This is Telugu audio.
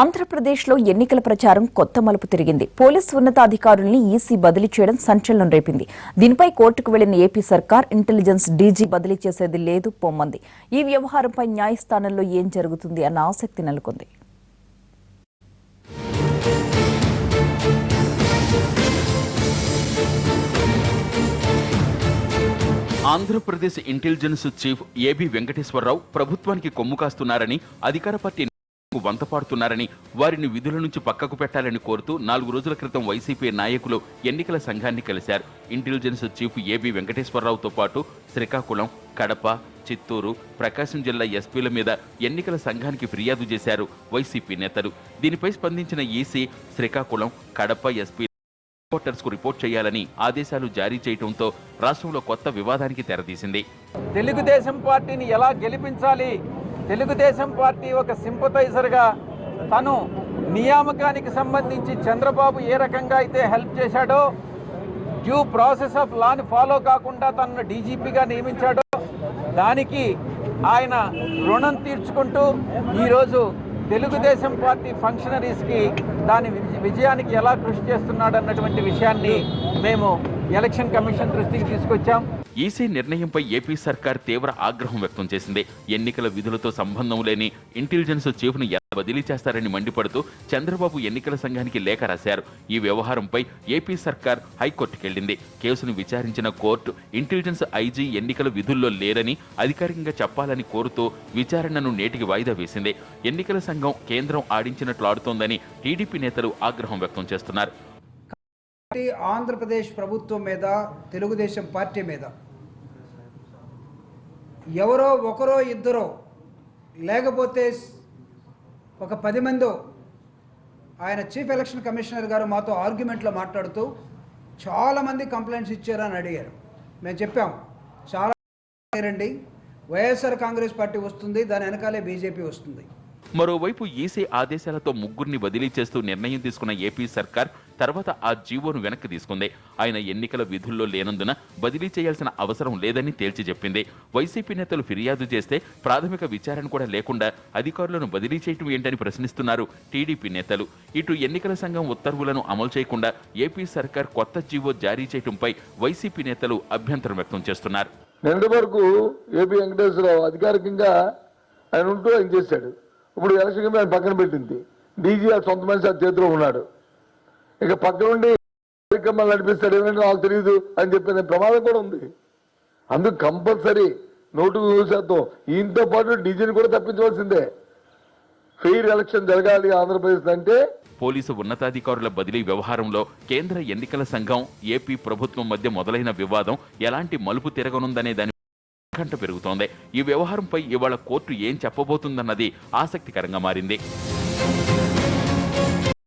ఆంధ్రప్రదేశ్లో ఎన్నికల ప్రచారం కొత్త మలుపు తిరిగింది. పోలీస్ ఉన్నతాధికారుల్ని ఈసీ బదిలీ చేయడం సంచలనం రేపింది. దీనిపై కోర్టుకు వెళ్ళిన ఏపీ సర్కార్ ఇంటెలిజెన్స్ డీజీ బదిలీ చేసేది లేదు పొమ్మంది. ఈ వ్యవహారంపై న్యాయస్థానంలో ఏం జరుగుతుంది అన్న ఆసక్తి నెలకొంది. Andhra Pradesh intelligence chief AB Venkateswararao ప్రభుత్వానికి కొమ్ము కాస్తున్నారని అధికార పార్టీ వంతపాడుతున్నారని వారిని విధుల నుంచి పక్కకు పెట్టాలని కోరుతూ నాలుగు రోజుల క్రితం వైసీపీ నాయకులు ఎన్నికల సంఘాన్ని కలిశారు. ఇంటెలిజెన్స్ చీఫ్ ఏబి వెంకటేశ్వరరావుతో పాటు శ్రీకాకుళం కడప చిత్తూరు ప్రకాశం జిల్లా ఎస్పీల మీద ఎన్నికల సంఘానికి ఫిర్యాదు చేశారు వైసీపీ నేతలు. దీనిపై స్పందించిన ఈసీ శ్రీకాకుళం కడప ఎస్పీ రిపోర్టర్స్కు రిపోర్ట్ చేయాలని ఆదేశాలు జారీ చేయడంతో రాష్ట్రంలో కొత్త వివాదానికి తెరతీసింది తెలుగుదేశం పార్టీని ఎలా గెలిపించాలి? తెలుగుదేశం పార్టీ ఒక సింపతైజర్గా తను నియామకానికి సంబంధించి చంద్రబాబు ఏ రకంగా అయితే హెల్ప్ చేశాడో డ్యూ ప్రాసెస్ ఆఫ్ లాని ఫాలో కాకుండా తనను డీజీపీగా నియమించాడో దానికి ఆయన రుణం తీర్చుకుంటూ ఈరోజు తెలుగుదేశం పార్టీ ఫంక్షనరీస్కి దాని విజయానికి ఎలా కృషి చేస్తున్నాడు అన్నటువంటి విషయాన్ని మేము ఎలక్షన్ కమిషన్ దృష్టికి తీసుకొచ్చాం. ఈసీ నిర్ణయంపై ఏపీ సర్కార్ తీవ్ర ఆగ్రహం వ్యక్తం చేసింది. ఎన్నికల విధులతో సంబంధం లేని ఇంటెలిజెన్స్ చీఫ్ను ఎలా బదిలీ చేస్తారని మండిపడుతూ చంద్రబాబు ఎన్నికల సంఘానికి లేఖ రాశారు. ఈ వ్యవహారంపై ఏపీ సర్కార్ హైకోర్టుకెళ్ళింది కేసును విచారించిన కోర్టు ఇంటెలిజెన్స్ ఐజీ ఎన్నికల విధుల్లో లేరని అధికారికంగా చెప్పాలని కోరుతూ విచారణను నేటికి వాయిదా వేసింది. ఎన్నికల సంఘం కేంద్రం ఆడించినట్లు ఆడుతోందని టీడీపీ నేతలు ఆగ్రహం వ్యక్తం చేస్తున్నారు. ఆంధ్రప్రదేశ్ ప్రభుత్వం మీద తెలుగుదేశం పార్టీ మీద ఎవరో ఒకరో ఇద్దరో లేకపోతే ఒక పది మందో ఆయన చీఫ్ ఎలక్షన్ కమిషనర్ గారు మాతో ఆర్గ్యుమెంట్లో మాట్లాడుతూ చాలామంది కంప్లైంట్స్ ఇచ్చారు అని అడిగారు. మేము చెప్పాం చాలా రండి వైఎస్ఆర్ కాంగ్రెస్ పార్టీ వస్తుంది దాని వెనకాలే బీజేపీ వస్తుంది. మరోవైపు ఈసీ ఆదేశాలతో ముగ్గురిని బదిలీ చేస్తూ నిర్ణయం తీసుకున్న ఏపీ సర్కార్ తర్వాత ఆ జీవోను వెనక్కి తీసుకుంది. ఆయన ఎన్నికల విధుల్లో లేనందున బదిలీ చేయాల్సిన అవసరం లేదని తేల్చి చెప్పింది. వైసీపీ నేతలు ఫిర్యాదు చేస్తే ప్రాథమిక విచారణ కూడా లేకుండా అధికారులను బదిలీ చేయటం ఏంటని ప్రశ్నిస్తున్నారు టీడీపీ నేతలు. ఇటు ఎన్నికల సంఘం ఉత్తర్వులను అమలు చేయకుండా ఏపీ సర్కార్ కొత్త జీవో జారీ చేయటంపై వైసీపీ నేతలు అభ్యంతరం వ్యక్తం చేస్తున్నారు. నిన్నటి వరకు ఏపీ వెంకటేశ్వరరావు అధికారికంగా ఆయన ఉంటూ ఆయన చేశాడు. ఇప్పుడు ఎలక్షన్ కమిషన్ ఆయన పక్కన పెట్టింది. డీజీ సొంత మనిషి ఆ చేతిలో ఉన్నాడు. ఇక పక్కన ఉండి కార్యక్రమాలు నడిపిస్తాడు. ఏమంటే నాకు తెలియదు అని చెప్పిన ప్రమాదం కూడా ఉంది. అందుకు కంపల్సరీ నోటు శాతం ఈయనతో పాటు డీజీని కూడా తప్పించవలసిందే. ఫెయిర్ ఎలక్షన్ జరగాలి ఆంధ్రప్రదేశ్ అంటే. పోలీసు ఉన్నతాధికారుల బదిలీ వ్యవహారంలో కేంద్ర ఎన్నికల సంఘం ఏపీ ప్రభుత్వం మధ్య మొదలైన వివాదం ఎలాంటి మలుపు తిరగనుందనే దాని ఉత్కంఠ పెరుగుతోంది. ఈ వ్యవహారంపై ఇవాళ కోర్టు ఏం చెప్పబోతుందన్నది ఆసక్తికరంగా మారింది.